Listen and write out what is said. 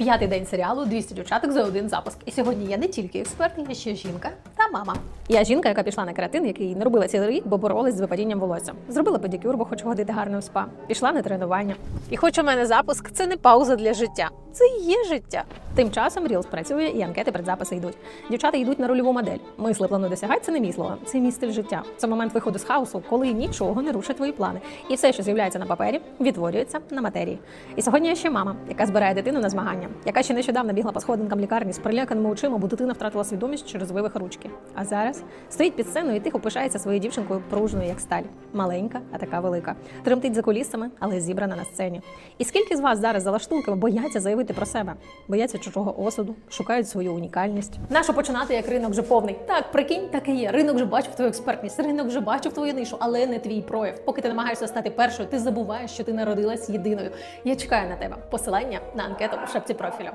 П'ятий день серіалу 200 дівчаток за один запуск. І сьогодні я не тільки експерт, я ще жінка та мама. Я жінка, яка пішла на каратин, який не робила цілий рік, бо боролась з випадінням волосся. Зробила педикюр, бо хочу ходити гарно в спа. Пішла на тренування. І хоч у мене запуск, це не пауза для життя. Це є життя. Тим часом Рілс працює і анкети предзаписи йдуть. Дівчата йдуть на рольову модель. Мисли плану досягати це не мій слоган, це мій стиль життя. Це момент виходу з хаосу, коли нічого не рушить твої плани. І все, що з'являється на папері, відтворюється на матерії. І сьогодні я ще мама, яка збирає дитину на змагання, яка ще нещодавно бігла по сходинкам лікарні з приляканими очима, бо дитина втратила свідомість через вивих ручки. А зараз стоїть під сценою і тихо пишається своєю дівчинкою пружною, як сталь. Маленька, а така велика. Тремтить за кулісами, але зібрана на сцені. І скільки з вас зараз за лаштунками бояться заявити про себе, бояться чужого осуду, шукають свою унікальність. Нащо починати, як ринок вже повний? Так, прикинь, так і є. Ринок вже бачив твою експертність, ринок вже бачив твою нишу, але не твій прояв. Поки ти намагаєшся стати першою, ти забуваєш, що ти народилась єдиною. Я чекаю на тебе. Посилання на анкету в шапці профілю.